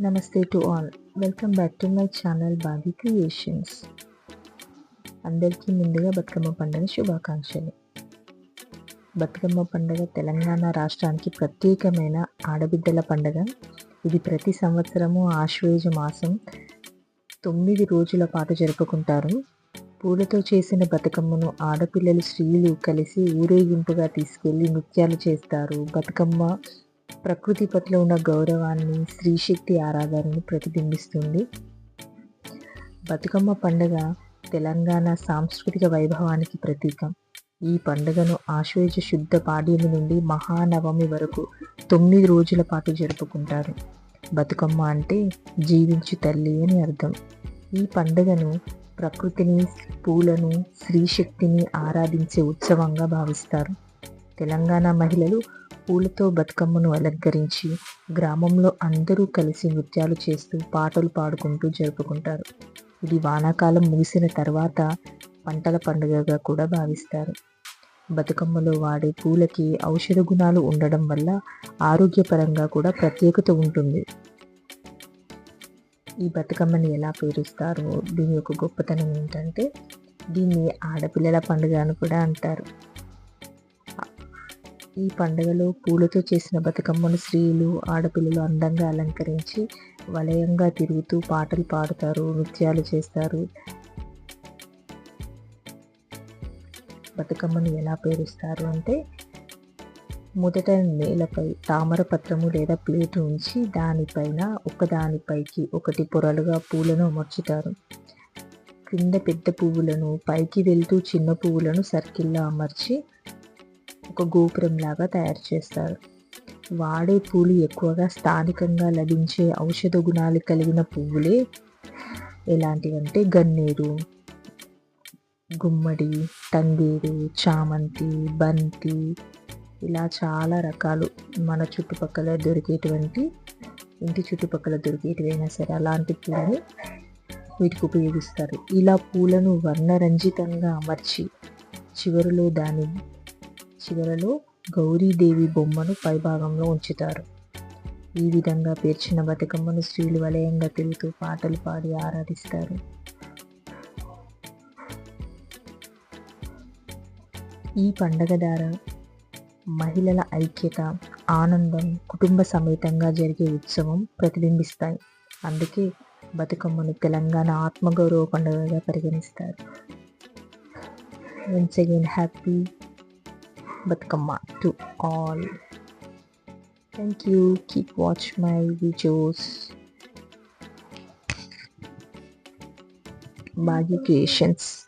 నమస్తే to all. Welcome back to my channel Bobby creations. అందరికీ ముందుగా బతుకమ్మ పండుగ శుభాకాంక్షలు. బతుకమ్మ పండుగ తెలంగాణ రాష్ట్రానికి ప్రత్యేకమైన ఆడబిడ్డల పండుగ. ఇది ప్రతి సంవత్సరము ఆశ్వేజ మాసం తొమ్మిది రోజుల పాటు జరుపుకుంటారు. పూలతో చేసిన బతుకమ్మను ఆడపిల్లలు స్త్రీలు కలిసి ఊరేగింపుగా తీసుకెళ్ళి నృత్యాలు చేస్తారు. బతుకమ్మ ప్రకృతి పట్ల ఉన్న గౌరవాన్ని స్త్రీశక్తి ఆరాధనని ప్రతిబింబిస్తుంది. బతుకమ్మ పండుగ తెలంగాణ సాంస్కృతిక వైభవానికి ప్రతీక. ఈ పండుగను ఆశ్వేజ శుద్ధ పాడ్యమి నుండి మహానవమి వరకు తొమ్మిది రోజుల పాటు జరుపుకుంటారు. బతుకమ్మ అంటే జీవించు తల్లి అని అర్థం. ఈ పండుగను ప్రకృతిని పూలను స్త్రీశక్తిని ఆరాధించే ఉత్సవంగా భావిస్తారు. తెలంగాణ మహిళలు పూలతో బతుకమ్మను అలంకరించి గ్రామంలో అందరూ కలిసి నృత్యాలు చేస్తూ పాటలు పాడుకుంటూ జరుపుకుంటారు. ఇది వానాకాలం ముగిసిన తర్వాత పంటల పండుగగా కూడా భావిస్తారు. బతుకమ్మలో వాడే పూలకి ఔషధ గుణాలు ఉండడం వల్ల ఆరోగ్యపరంగా కూడా ప్రత్యేకత ఉంటుంది. ఈ బతుకమ్మని ఎలా పేరుస్తారు దీని యొక్క గొప్పతనం ఏంటంటే దీన్ని ఆడపిల్లల పండుగ అని కూడా అంటారు. ఈ పండుగలో పూలతో చేసిన బతుకమ్మను స్త్రీలు ఆడపిల్లలు అందంగా అలంకరించి వలయంగా తిరుగుతూ పాటలు పాడుతారు నృత్యాలు చేస్తారు. బతుకమ్మను ఎలా పేరుస్తారు అంటే మొదట నేలపై తామర పత్రము లేదా ప్లేట్ ఉంచి దానిపైన ఒకదానిపైకి ఒకటి పొరలుగా పూలను అమర్చుతారు. క్రింద పెద్ద పువ్వులను పైకి వెళ్తూ చిన్న పువ్వులను సర్కిల్లో అమర్చి ఒక గోపురం లాగా తయారు చేస్తారు. వాడే పూలు ఎక్కువగా స్థానికంగా లభించే ఔషధ గుణాలు కలిగిన పువ్వులే. ఎలాంటివంటే గన్నేరు గుమ్మడి తంగేరు చామంతి బంతి ఇలా చాలా రకాలు మన చుట్టుపక్కల దొరికేటువంటి ఇంటి చుట్టుపక్కల దొరికేటివైనా సరే అలాంటి పూలని వీటికి ఉపయోగిస్తారు. ఇలా పూలను వర్ణరంజితంగా అమర్చి చివరిలో దాని చివరలో గౌరీదేవి బొమ్మను పైభాగంలో ఉంచుతారు. ఈ విధంగా పేర్చిన బతుకమ్మను స్త్రీలు వలయంగా తిరుగుతూ పాటలు పాడి ఆరాధిస్తారు. ఈ పండగ ద్వారా మహిళల ఐక్యత ఆనందం కుటుంబ సమేతంగా జరిగే ఉత్సవం ప్రతిబింబిస్తాయి. అందుకే బతుకమ్మను తెలంగాణ ఆత్మగౌరవ పండుగగా పరిగణిస్తారు. Once again happy Batkama to all. Thank you. Keep watch my videos. Bagi Creations.